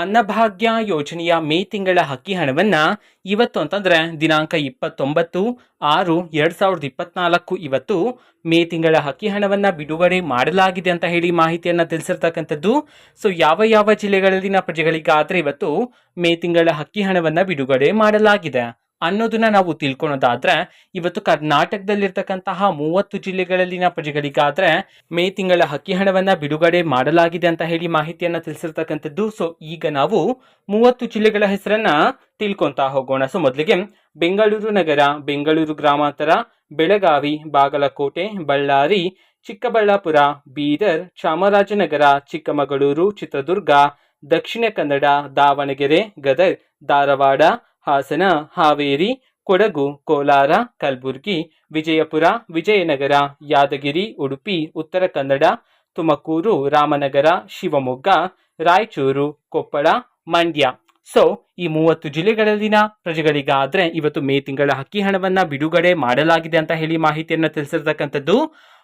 ಅನ್ನಭಾಗ್ಯ ಯೋಜನೆಯ ಮೇ ತಿಂಗಳ ಹಕ್ಕಿ ಹಣವನ್ನ ಇವತ್ತು ಅಂತಂದ್ರೆ ದಿನಾಂಕ ಇಪ್ಪತ್ತೊಂಬತ್ತು ಆರು ಎರಡ್ ಸಾವಿರದ ಇಪ್ಪತ್ನಾಲ್ಕು ಇವತ್ತು ಮೇ ತಿಂಗಳ ಹಕ್ಕಿ ಹಣವನ್ನ ಬಿಡುಗಡೆ ಮಾಡಲಾಗಿದೆ ಅಂತ ಹೇಳಿ ಮಾಹಿತಿಯನ್ನು ತಿಳಿಸಿರ್ತಕ್ಕಂಥದ್ದು. ಸೊ ಯಾವ ಯಾವ ಜಿಲ್ಲೆಗಳಲ್ಲಿನ ಪ್ರಜೆಗಳಿಗಾದ್ರೆ ಇವತ್ತು ಮೇ ತಿಂಗಳ ಹಕ್ಕಿ ಹಣವನ್ನ ಬಿಡುಗಡೆ ಮಾಡಲಾಗಿದೆ. ಅನ್ನೋದನ್ನ ನಾವು ತಿಳ್ಕೊಳೋದಾದ್ರೆ, ಇವತ್ತು ಕರ್ನಾಟಕದಲ್ಲಿರ್ತಕ್ಕಂತಹ ಮೂವತ್ತು ಜಿಲ್ಲೆಗಳಲ್ಲಿನ ಪ್ರಜೆಗಳಿಗಾದ್ರೆ ಮೇ ತಿಂಗಳ ಹಕ್ಕಿ ಹಣವನ್ನ ಬಿಡುಗಡೆ ಮಾಡಲಾಗಿದೆ ಅಂತ ಹೇಳಿ ಮಾಹಿತಿಯನ್ನ ತಿಳಿಸಿರ್ತಕ್ಕಂಥದ್ದು. ಸೊ ಈಗ ನಾವು ಮೂವತ್ತು ಜಿಲ್ಲೆಗಳ ಹೆಸರನ್ನ ತಿಳ್ಕೊಂತಾ ಹೋಗೋಣ. ಸೊ ಮೊದಲಿಗೆ ಬೆಂಗಳೂರು ನಗರ, ಬೆಂಗಳೂರು ಗ್ರಾಮಾಂತರ, ಬೆಳಗಾವಿ, ಬಾಗಲಕೋಟೆ, ಬಳ್ಳಾರಿ, ಚಿಕ್ಕಬಳ್ಳಾಪುರ, ಬೀದರ್, ಚಾಮರಾಜನಗರ, ಚಿಕ್ಕಮಗಳೂರು, ಚಿತ್ರದುರ್ಗ, ದಕ್ಷಿಣ ಕನ್ನಡ, ದಾವಣಗೆರೆ, ಗದಗ್, ಧಾರವಾಡ ಹಾಸನ, ಹಾವೇರಿ, ಕೊಡಗು, ಕೋಲಾರ, ಕಲಬುರಗಿ, ವಿಜಯಪುರ, ವಿಜಯನಗರ, ಯಾದಗಿರಿ, ಉಡುಪಿ, ಉತ್ತರ ಕನ್ನಡ, ತುಮಕೂರು, ರಾಮನಗರ, ಶಿವಮೊಗ್ಗ, ರಾಯಚೂರು, ಕೊಪ್ಪಳ, ಮಂಡ್ಯ. ಸೊ ಈ ಮೂವತ್ತು ಜಿಲ್ಲೆಗಳಲ್ಲಿನ ಪ್ರಜೆಗಳಿಗಾದ್ರೆ ಇವತ್ತು ಮೇ ತಿಂಗಳ ಹಕ್ಕಿ ಹಣವನ್ನ ಬಿಡುಗಡೆ ಮಾಡಲಾಗಿದೆ ಅಂತ ಹೇಳಿ ಮಾಹಿತಿಯನ್ನು ತಿಳಿಸಿರ್ತಕ್ಕಂಥದ್ದು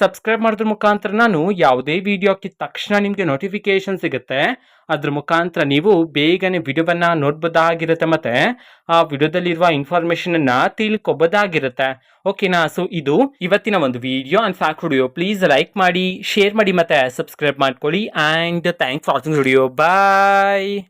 ಸಬ್ಸ್ಕ್ರೈಬ್ ಮಾಡಿದ್ರ ಮುಖಾಂತರ ನಾನು ಯಾವುದೇ ವಿಡಿಯೋ ಹಾಕಿದ ತಕ್ಷಣ ನಿಮಗೆ ನೋಟಿಫಿಕೇಶನ್ ಸಿಗುತ್ತೆ. ಅದ್ರ ಮುಖಾಂತರ ನೀವು ಬೇಗನೆ ವಿಡಿಯೋವನ್ನ ನೋಡ್ಬೋದಾಗಿರುತ್ತೆ ಮತ್ತೆ ಆ ವಿಡಿಯೋದಲ್ಲಿರುವ ಇನ್ಫಾರ್ಮೇಶನ್ ಅನ್ನ ತಿಳ್ಕೊಬೋದಾಗಿರುತ್ತೆ. ಓಕೆನಾ ಸೊ ಇದು ಇವತ್ತಿನ ಒಂದು video and fact video please like ಮಾಡಿ ಶೇರ್ ಮಾಡಿ ಮತ್ತೆ ಸಬ್ಸ್ಕ್ರೈಬ್ ಮಾಡ್ಕೊಳ್ಳಿ. And thanks watching video bye